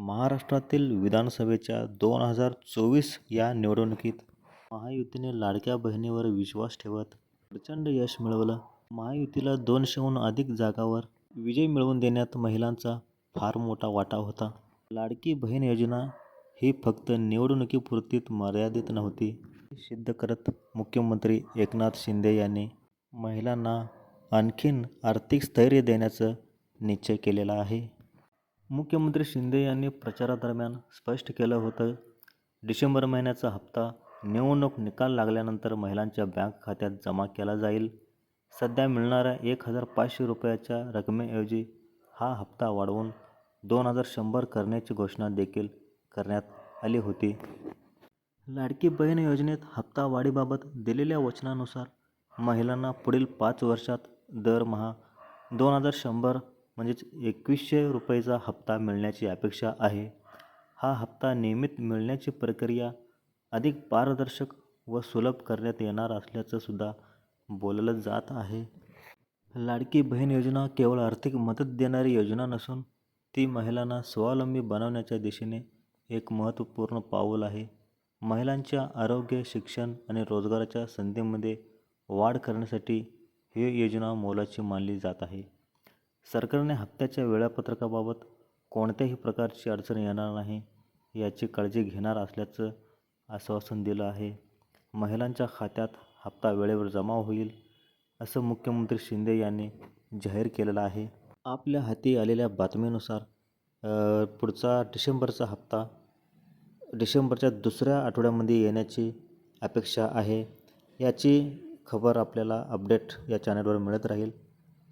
महाराष्ट्रातील विधानसभेच्या दोन हजार चोवीस या निवडणुकीत महायुतीने लाडक्या बहिणीवर विश्वास ठेवत प्रचंड यश मिळवलं. महायुतीला दोनशेहून अधिक जागावर विजय मिळवून देण्यात महिलांचा फार मोठा वाटा होता. लाडकी बहीण योजना ही फक्त निवडणुकीपुरतीत मर्यादित नव्हती सिद्ध करत मुख्यमंत्री एकनाथ शिंदे यांनी महिलांना आणखीन आर्थिक स्थैर्य देण्याचं निश्चय केलेला आहे. मुख्यमंत्री शिंदे यांनी प्रचारादरम्यान स्पष्ट केलं होतं डिसेंबर महिन्याचा हप्ता निवडणूक निकाल लागल्यानंतर महिलांच्या बँक खात्यात जमा केला जाईल. सध्या मिळणाऱ्या एक हजार पाचशे रुपयाच्या रकमेऐवजी हा हप्ता वाढवून दोन हजार शंभर करण्याची घोषणा देखील करण्यात आली होती. लाडकी बहीण योजनेत हप्ता वाढीबाबत दिलेल्या वचनानुसार महिलांना पुढील पाच वर्षात दरमहा दोन हजार शंभर म्हणजेच एकवीसशे रुपयेचा हप्ता मिळण्याची अपेक्षा आहे. हा हप्ता नियमित मिळण्याची प्रक्रिया अधिक पारदर्शक व सुलभ करण्यात येणार असल्याचंसुद्धा बोललं जात आहे. लाडकी बहीण योजना केवळ आर्थिक मदत देणारी योजना नसून ती महिलांना स्वावलंबी बनवण्याच्या दिशेने एक महत्त्वपूर्ण पाऊल आहे. महिलांच्या आरोग्य शिक्षण आणि रोजगाराच्या संधीमध्ये वाढ करण्यासाठी ही योजना मोलाची मानली जात आहे. सरकारने हप्त्याच्या वेळापत्रकाबाबत कोणत्याही प्रकारची अडचण येणार नाही याची काळजी घेणार असल्याचं आश्वासन दिलं आहे. महिलांच्या खात्यात हप्ता वेळेवर जमा होईल असं मुख्यमंत्री शिंदे यांनी जाहीर केलेलं आहे. आपल्या हाती आलेल्या बातमीनुसार पुढचा डिसेंबरचा हप्ता डिसेंबरच्या दुसऱ्या आठवड्यामध्ये येण्याची अपेक्षा आहे. याची खबर आपल्याला अपडेट या चॅनलवर मिळत राहील.